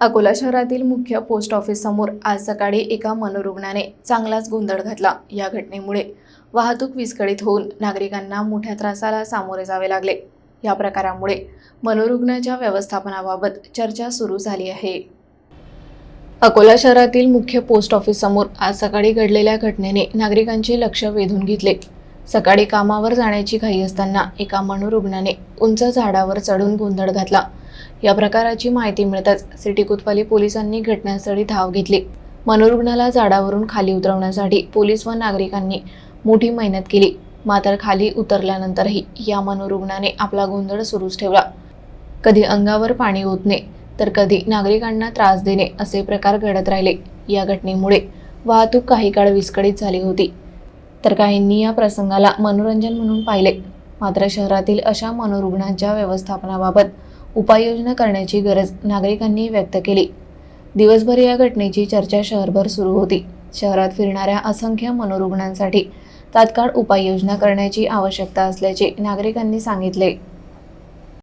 अकोला शहरातील मुख्य post office समोर आज सकाळी एका मनोरुग्णाने चांगलाच गोंधळ घातला या घटनेमुळे. वाहतूक विस्कळीत होऊन नागरिकांना मोठ्या त्रासाला सामोरे जावे लागले. या प्रकारामुळे मनोरुग्णाच्या व्यवस्थापनाबाबत चर्चा सुरू झाली आहे. अकोला शहरातील मुख्य पोस्ट ऑफिस समोर आज सकाळी घडलेल्या घटनेने नागरिकांचे लक्ष वेधून घेतले. सकाळी कामावर जाण्याची घाई असताना एका मनोरुग्णाने उंच झाडावर चढून गोंधळ घातला. या प्रकाराची माहिती मिळताच सिटी कोतवाली पोलिसांनी घटनास्थळी धाव घेतली. मनोरुग्णाला झाडावरून खाली उतरवण्यासाठी पोलीस व नागरिकांनी मोठी मेहनत केली. मात्र खाली उतरल्यानंतरही या मनोरुग्णाने आपला गोंधळ सुरूच ठेवला. कधी अंगावर पाणी ओतणे तर कधी नागरिकांना त्रास देणे असे प्रकार घडत राहिले. या घटनेमुळे वाहतूक काही काळ विस्कळीत झाली होती. तर काहींनी या प्रसंगाला मनोरंजन म्हणून पाहिले. मात्र शहरातील अशा मनोरुग्णांच्या व्यवस्थापनाबाबत उपाययोजना करण्याची गरज नागरिकांनी व्यक्त केली. दिवसभर या घटनेची चर्चा शहरभर सुरू होती. शहरात फिरणाऱ्या असंख्य मनोरुग्णांसाठी तात्काळ उपाययोजना करण्याची आवश्यकता असल्याचे नागरिकांनी सांगितले.